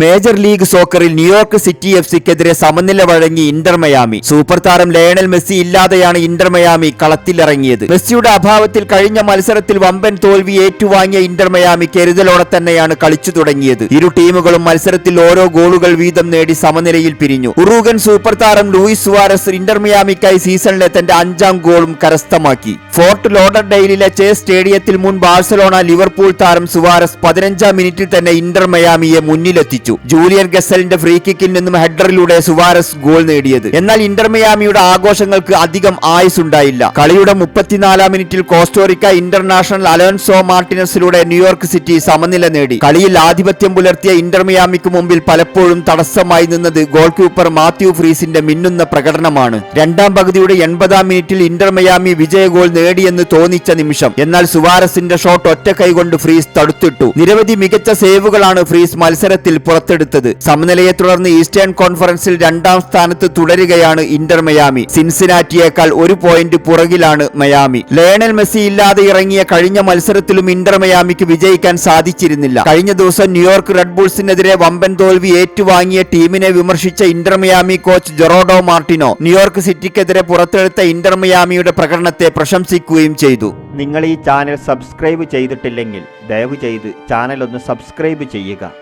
Major league സോക്കറിൽ New York city F സിക്കെതിരെ സമനില വഴങ്ങി ഇന്റർ മയാമി. സൂപ്പർ താരം ലയണൽ മെസ്സി ഇല്ലാതെയാണ് ഇന്റർ മയാമി കളത്തിലിറങ്ങിയത്. മെസ്സിയുടെ അഭാവത്തിൽ കഴിഞ്ഞ മത്സരത്തിൽ വമ്പൻ തോൽവി ഏറ്റുവാങ്ങിയ ഇന്റർ മയാമി കരുതലോടെ തന്നെയാണ് കളിച്ചു തുടങ്ങിയത്. ഇരു ടീമുകളും മത്സരത്തിൽ ഓരോ ഗോളുകൾ വീതം നേടി സമനിലയിൽ പിരിഞ്ഞു. ഉറൂഗൻ സൂപ്പർ താരം ലൂയിസ് സുവാരസ് ഇന്റർ മയാമിക്കായി സീസണിലെ തന്റെ അഞ്ചാം ഗോളും കരസ്ഥമാക്കി. ഫോർട്ട് ലോഡർഡെയിലിലെ ചേ സ്റ്റേഡിയത്തിൽ മുൻ ബാഴ്സലോണ ലിവർപൂൾ താരം സുവാരസ് പതിനഞ്ചാം മിനിറ്റിൽ തന്നെ ഇന്റർ മയാമിയെ മുന്നിലെത്തിച്ചു. ജൂലിയൻ ഗസലിന്റെ ഫ്രീ കിക്കിൽ നിന്നും ഹെഡറിലൂടെ സുവാരസ് ഗോൾ നേടിയത്. എന്നാൽ ഇന്റർമിയാമിയുടെ ആഘോഷങ്ങൾക്ക് അധികം ആയുസ് ഉണ്ടായില്ല കളിയുടെ മുപ്പത്തിനാലാം മിനിറ്റിൽ കോസ്റ്റോറിക്ക ഇന്റർനാഷണൽ അലോൻസോ മാർട്ടിനസിലൂടെ ന്യൂയോർക്ക് സിറ്റി സമനില നേടി. കളിയിൽ ആധിപത്യം പുലർത്തിയ ഇന്റർമിയാമിക്ക് മുമ്പിൽ പലപ്പോഴും തടസ്സമായി നിന്നത് ഗോൾ കീപ്പർ മാത്യു ഫ്രീസിന്റെ മിന്നുന്ന പ്രകടനമാണ്. രണ്ടാം പകുതിയുടെ എൺപതാം മിനിറ്റിൽ ഇന്റർ മയാമി വിജയ ഗോൾ നേടിയെന്ന് തോന്നിച്ച നിമിഷം. എന്നാൽ സുവാരസിന്റെ ഷോട്ട് ഒറ്റ കൈകൊണ്ട് ഫ്രീസ് തടുത്തിട്ടു. നിരവധി മികച്ച സേവുകളാണ് ഫ്രീസ് മത്സരത്തിൽ പുറത്തെടുത്തത്. സമനിലയെ തുടർന്ന് ഈസ്റ്റേൺ കോൺഫറൻസിൽ രണ്ടാം സ്ഥാനത്ത് തുടരുകയാണ് ഇന്റർ മയാമി. സിൻസിനാറ്റിയേക്കാൾ ഒരു പോയിന്റ് പുറകിലാണ് മയാമി. ലയണൽ മെസ്സി ഇല്ലാതെ ഇറങ്ങിയ കഴിഞ്ഞ മത്സരത്തിലും ഇന്റർ മയാമിക്ക് വിജയിക്കാൻ സാധിച്ചിരുന്നില്ല. കഴിഞ്ഞ ദിവസം ന്യൂയോർക്ക് റെഡ് ബുൾസിനെതിരെ വമ്പൻ തോൽവി ഏറ്റുവാങ്ങിയ ടീമിനെ വിമർശിച്ച Inter Miami coach Gerardo Martino New York സിറ്റിക്കെതിരെ പുറത്തെടുത്ത ഇന്റർ മയാമിയുടെ പ്രകടനത്തെ പ്രശംസിക്കുകയും ചെയ്തു. നിങ്ങൾ ഈ ചാനൽ സബ്സ്ക്രൈബ് ചെയ്തിട്ടില്ലെങ്കിൽ ദയവ് ചെയ്ത് ചാനൽ ഒന്ന് സബ്സ്ക്രൈബ് ചെയ്യുക.